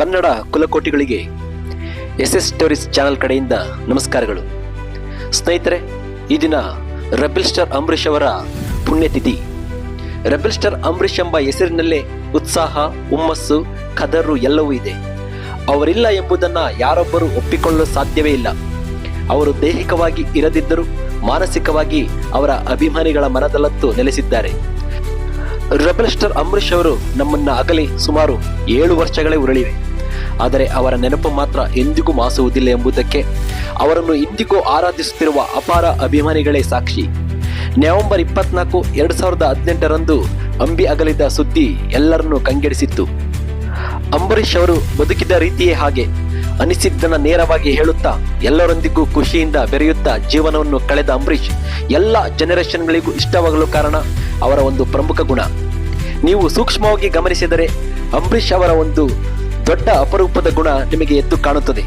ಕನ್ನಡ ಕುಲಕೋಟಿಗಳಿಗೆ S S stories channel ಕಡೆಯಿಂದ ನಮಸ್ಕಾರಗಳು. ಸ್ನೇಹಿತರೆ, ಈ ದಿನ ರೆಬೆಲ್ ಸ್ಟಾರ್ ಅಂಬರೀಷ್ ಅವರ ಪುಣ್ಯತಿಥಿ. ರೆಬೆಲ್ ಸ್ಟಾರ್ ಅಂಬರೀಷ್ ಎಂಬ ಹೆಸರಿನಲ್ಲೇ ಉತ್ಸಾಹ, ಹುಮ್ಮಸ್ಸು ಕದರು ಎಲ್ಲವೂ ಇದೆ. ಅವರಿಲ್ಲ ಎಂಬುದನ್ನು ಯಾರೊಬ್ಬರು ಒಪ್ಪಿಕೊಳ್ಳಲು ಸಾಧ್ಯವೇ ಇಲ್ಲ. ಅವರು ದೈಹಿಕವಾಗಿ ಇರದಿದ್ದರೂ ಮಾನಸಿಕವಾಗಿ ಅವರ ಅಭಿಮಾನಿಗಳ ಮನದಲ್ಲತ್ತು ನೆಲೆಸಿದ್ದಾರೆ. ರೆಬೆಲ್ ಸ್ಟಾರ್ ಅಂಬರೀಷ್ ಅವರು ನಮ್ಮನ್ನ ಅಗಲಿ ಸುಮಾರು ಏಳು ವರ್ಷಗಳೇ ಉರುಳಿವೆ. ಆದರೆ ಅವರ ನೆನಪು ಮಾತ್ರ ಎಂದಿಗೂ ಮಾಸುವುದಿಲ್ಲ ಎಂಬುದಕ್ಕೆ ಅವರನ್ನು ಇಂದಿಗೂ ಆರಾಧಿಸುತ್ತಿರುವ ಅಪಾರ ಅಭಿಮಾನಿಗಳೇ ಸಾಕ್ಷಿ. ನವೆಂಬರ್ ಇಪ್ಪತ್ನಾಲ್ಕು, ಎರಡು ಸಾವಿರದ ಹದಿನೆಂಟರಂದು ಅಂಬಿ ಅಗಲಿದ ಸುದ್ದಿ ಎಲ್ಲರನ್ನೂ ಕಂಗೆಡಿಸಿತ್ತು. ಅಂಬರೀಷ್ ಅವರು ಬದುಕಿದ ರೀತಿಯೇ ಹಾಗೆ ಅನಿಸಿದ್ದನ್ನ ನೇರವಾಗಿ ಹೇಳುತ್ತಾ ಎಲ್ಲರೊಂದಿಗೂ ಖುಷಿಯಿಂದ ಬೆರೆಯುತ್ತಾ ಜೀವನವನ್ನು ಕಳೆದ ಅಂಬರೀಷ್ ಎಲ್ಲ ಜನರೇಷನ್ಗಳಿಗೂ ಇಷ್ಟವಾಗಲು ಕಾರಣ ಅವರ ಒಂದು ಪ್ರಮುಖ ಗುಣ. ನೀವು ಸೂಕ್ಷ್ಮವಾಗಿ ಗಮನಿಸಿದರೆ ಅಂಬರೀಷ್ ಅವರ ಒಂದು ದೊಡ್ಡ ಅಪರೂಪದ ಗುಣ ನಿಮಗೆ ಎದ್ದು ಕಾಣುತ್ತದೆ.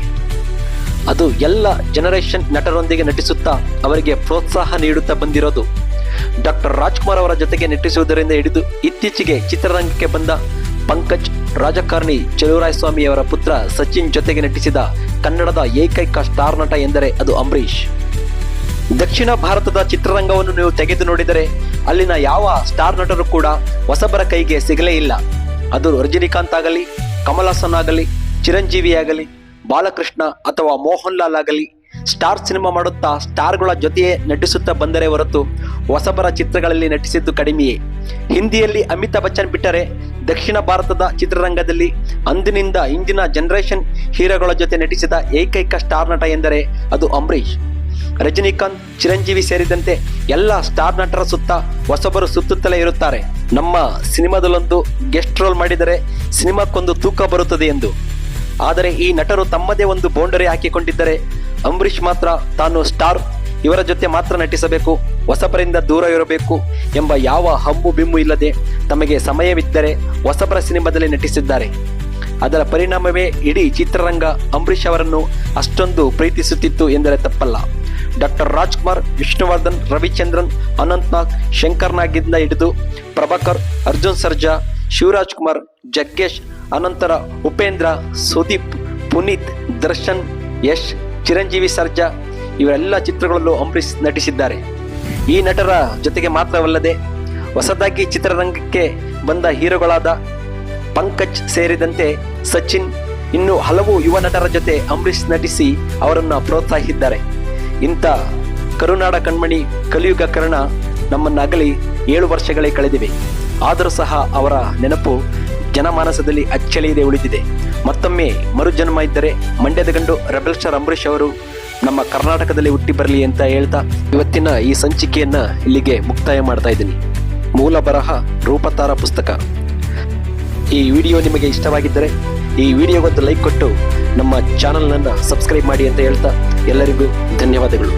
ಅದು ಎಲ್ಲ ಜನರೇಷನ್ ನಟರೊಂದಿಗೆ ನಟಿಸುತ್ತಾ ಅವರಿಗೆ ಪ್ರೋತ್ಸಾಹ ನೀಡುತ್ತಾ ಬಂದಿರೋದು. ಡಾಕ್ಟರ್ ರಾಜ್ಕುಮಾರ್ ಅವರ ಜೊತೆಗೆ ನಟಿಸುವುದರಿಂದ ಹಿಡಿದು ಇತ್ತೀಚೆಗೆ ಚಿತ್ರರಂಗಕ್ಕೆ ಬಂದ ಪಂಕಜ್, ರಾಜಕಾರಣಿ ಚಲುವರಾಯಸ್ವಾಮಿ ಅವರ ಪುತ್ರ ಸಚಿನ್ ಜೊತೆಗೆ ನಟಿಸಿದ ಕನ್ನಡದ ಏಕೈಕ ಸ್ಟಾರ್ ನಟ ಎಂದರೆ ಅದು ಅಂಬರೀಷ್. ದಕ್ಷಿಣ ಭಾರತದ ಚಿತ್ರರಂಗವನ್ನು ನೀವು ತೆಗೆದು ನೋಡಿದರೆ ಅಲ್ಲಿನ ಯಾವ ಸ್ಟಾರ್ ನಟರು ಕೂಡ ಹೊಸಬರ ಕೈಗೆ ಸಿಗಲೇ ಇಲ್ಲ. ಅದು ರಜನಿಕಾಂತ್ ಆಗಲಿ ಕಮಲ್ ಹಾಸನ್ ಆಗಲಿ ಚಿರಂಜೀವಿ ಆಗಲಿ ಬಾಲಕೃಷ್ಣ ಅಥವಾ ಮೋಹನ್ ಲಾಲ್ ಆಗಲಿ, ಸ್ಟಾರ್ ಸಿನಿಮಾ ಮಾಡುತ್ತಾ ಸ್ಟಾರ್ಗಳ ಜೊತೆಯೇ ನಟಿಸುತ್ತಾ ಬಂದರೆ ಹೊರತು ಹೊಸಬರ ಚಿತ್ರಗಳಲ್ಲಿ ನಟಿಸಿದ್ದು ಕಡಿಮೆಯೇ? ಹಿಂದಿಯಲ್ಲಿ ಅಮಿತಾಬ್ ಬಚ್ಚನ್ ಬಿಟ್ಟರೆ ದಕ್ಷಿಣ ಭಾರತದ ಚಿತ್ರರಂಗದಲ್ಲಿ ಅಂದಿನಿಂದ ಇಂದಿನ ಜನರೇಷನ್ ಹೀರೋಗಳ ಜೊತೆ ನಟಿಸಿದ ಏಕೈಕ ಸ್ಟಾರ್ ನಟ ಎಂದರೆ ಅದು ಅಂಬರೀಷ್. ರಜನಿಕಾಂತ್, ಚಿರಂಜೀವಿ ಸೇರಿದಂತೆ ಎಲ್ಲ ಸ್ಟಾರ್ ನಟರ ಸುತ್ತ ಹೊಸಬರು ಸುತ್ತುತ್ತಲೇ ಇರುತ್ತಾರೆ. ನಮ್ಮ ಸಿನಿಮಾದಲ್ಲೊಂದು ಗೆಸ್ಟ್ ರೋಲ್ ಮಾಡಿದರೆ ಸಿನಿಮಾಕ್ಕೊಂದು ತೂಕ ಬರುತ್ತದೆ ಎಂದು. ಆದರೆ ಈ ನಟರು ತಮ್ಮದೇ ಒಂದು ಬೌಂಡರಿ ಹಾಕಿಕೊಂಡಿದ್ದರೆ ಅಂಬರೀಷ್ ಮಾತ್ರ ತಾನು ಸ್ಟಾರ್, ಇವರ ಜೊತೆ ಮಾತ್ರ ನಟಿಸಬೇಕು, ಹೊಸಬರಿಂದ ದೂರ ಇರಬೇಕು ಎಂಬ ಯಾವ ಹಂಬು ಬಿಮ್ಮು ಇಲ್ಲದೆ ತಮಗೆ ಸಮಯವಿದ್ದರೆ ಹೊಸಬರ ಸಿನಿಮಾದಲ್ಲಿ ನಟಿಸಿದ್ದಾರೆ. ಅದರ ಪರಿಣಾಮವೇ ಇಡೀ ಚಿತ್ರರಂಗ ಅಂಬರೀಷ್ ಅವರನ್ನು ಅಷ್ಟೊಂದು ಪ್ರೀತಿಸುತ್ತಿತ್ತು ಎಂದರೆ ತಪ್ಪಲ್ಲ. ಡಾಕ್ಟರ್ ರಾಜ್ಕುಮಾರ್, ವಿಷ್ಣುವರ್ಧನ್, ರವಿಚಂದ್ರನ್, ಅನಂತ್ನಾಗ್ ಶಂಕರ್ ನಾಗಿಂದ ಹಿಡಿದು ಪ್ರಭಾಕರ್, ಅರ್ಜುನ್ ಸರ್ಜಾ ಶಿವರಾಜ್ ಕುಮಾರ್ ಜಗ್ಗೇಶ್, ಅನಂತರ ಉಪೇಂದ್ರ, ಸುದೀಪ್, ಪುನೀತ್, ದರ್ಶನ್, ಯಶ್, ಚಿರಂಜೀವಿ ಸರ್ಜಾ ಇವರೆಲ್ಲ ಚಿತ್ರಗಳಲ್ಲೂ ಅಂಬರೀಷ್ ನಟಿಸಿದ್ದಾರೆ. ಈ ನಟರ ಜೊತೆಗೆ ಮಾತ್ರವಲ್ಲದೆ ಹೊಸದಾಗಿ ಚಿತ್ರರಂಗಕ್ಕೆ ಬಂದ ಹೀರೋಗಳಾದ ಪಂಕಜ್ ಸೇರಿದಂತೆ ಸಚಿನ್, ಇನ್ನು ಹಲವು ಯುವ ನಟರ ಜೊತೆ ಅಂಬರೀಷ್ ನಟಿಸಿ ಅವರನ್ನು ಪ್ರೋತ್ಸಾಹಿಸಿದ್ದಾರೆ. ಇಂಥ ಕರುನಾಡ ಕಣ್ಮಣಿ ಕಲಿಯುಗ ಕರ್ಣ ನಮ್ಮನ್ನ ಅಗಲಿ ಏಳು ವರ್ಷಗಳೇ ಕಳೆದಿವೆ. ಆದರೂ ಸಹ ಅವರ ನೆನಪು ಜನಮಾನಸದಲ್ಲಿ ಅಚ್ಚಳಿಯದೆ ಉಳಿದಿದೆ. ಮತ್ತೊಮ್ಮೆ ಮರುಜನ್ಮ ಇದ್ದರೆ ಮಂಡ್ಯದ ಗಂಡು ರೆಬಲ್ ಸ್ಟಾರ್ ಅಂಬರೀಷ್ ಅವರು ನಮ್ಮ ಕರ್ನಾಟಕದಲ್ಲಿ ಹುಟ್ಟಿ ಬರಲಿ ಅಂತ ಹೇಳ್ತಾ ಇವತ್ತಿನ ಈ ಸಂಚಿಕೆಯನ್ನು ಇಲ್ಲಿಗೆ ಮುಕ್ತಾಯ ಮಾಡ್ತಾ ಇದ್ದೀನಿ. ಮೂಲ ಬರಹ ರೂಪತಾರ ಪುಸ್ತಕ. ಈ ವಿಡಿಯೋ ನಿಮಗೆ ಇಷ್ಟವಾಗಿದ್ದರೆ ಈ ವಿಡಿಯೋಗೊಂದು ಲೈಕ್ ಕೊಟ್ಟು ನಮ್ಮ ಚಾನಲ್ನನ್ನು ಸಬ್ಸ್ಕ್ರೈಬ್ ಮಾಡಿ ಅಂತ ಹೇಳ್ತಾ ಎಲ್ಲರಿಗೂ ಧನ್ಯವಾದಗಳು.